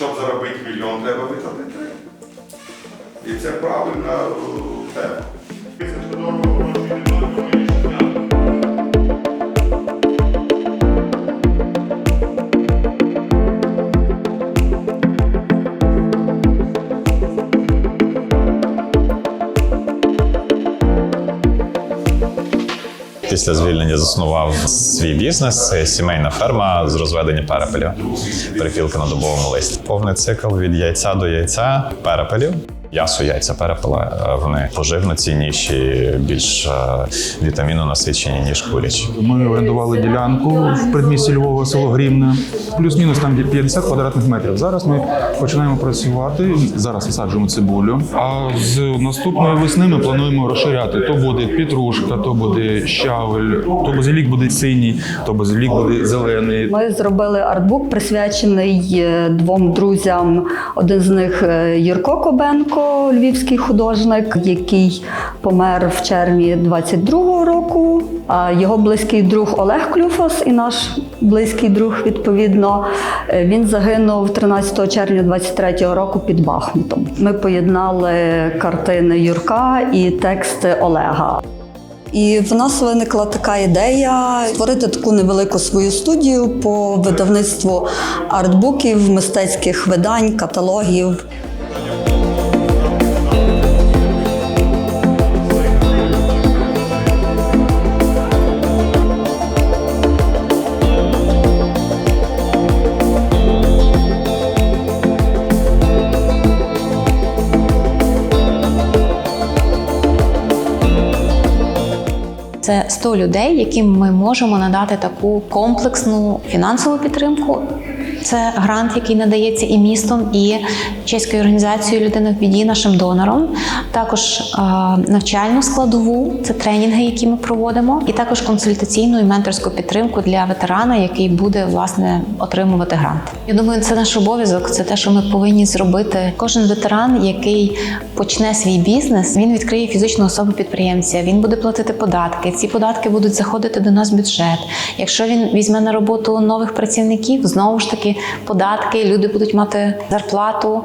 Щоб заробити мільйон, треба витратити. І це правильна Після звільнення заснував свій бізнес. Сімейна ферма з розведення перепелів. Перепілка на добовому листі. Повний цикл від яйця до яйця перепелів. Ясу яйця перепела е, вони поживно цінніші, більш е, вітаміну насичені, ніж курячі. Ми орендували ділянку в передмісті Львова, село Грімне, плюс-мінус там є 50 квадратних метрів. Зараз ми починаємо працювати. Зараз висаджуємо цибулю. А з наступної весни ми плануємо розширяти. То буде петрушка, то буде щавель, то базилік буде синій, то базилік буде зелений. Ми зробили артбук, присвячений е, двом друзям. Один з них е, Юрко Кобенко, львівський художник, який помер в червні 22-го року. А його близький друг Олег Клюфос і наш близький друг, відповідно, е, він загинув 13 червня 23-го року під Бахмутом. Ми поєднали картини Юрка і тексти Олега. І в нас виникла така ідея створити таку невелику свою студію по видавництву артбуків, мистецьких видань, каталогів. Це 100 людей, яким ми можемо надати таку комплексну фінансову підтримку. Це грант, який надається і містом, і чеською організацією людина в біді нашим донором. Також е, навчальну складову, це тренінги, які ми проводимо, і також консультаційну і менторську підтримку для ветерана, який буде власне отримувати грант. Я думаю, це наш обов'язок. Це те, що ми повинні зробити. Кожен ветеран, який почне свій бізнес, він відкриє фізичну особу підприємця. Він буде платити податки. Ці податки будуть заходити до нас в бюджет. Якщо він візьме на роботу нових працівників, знову ж таки податки, люди будуть мати зарплату.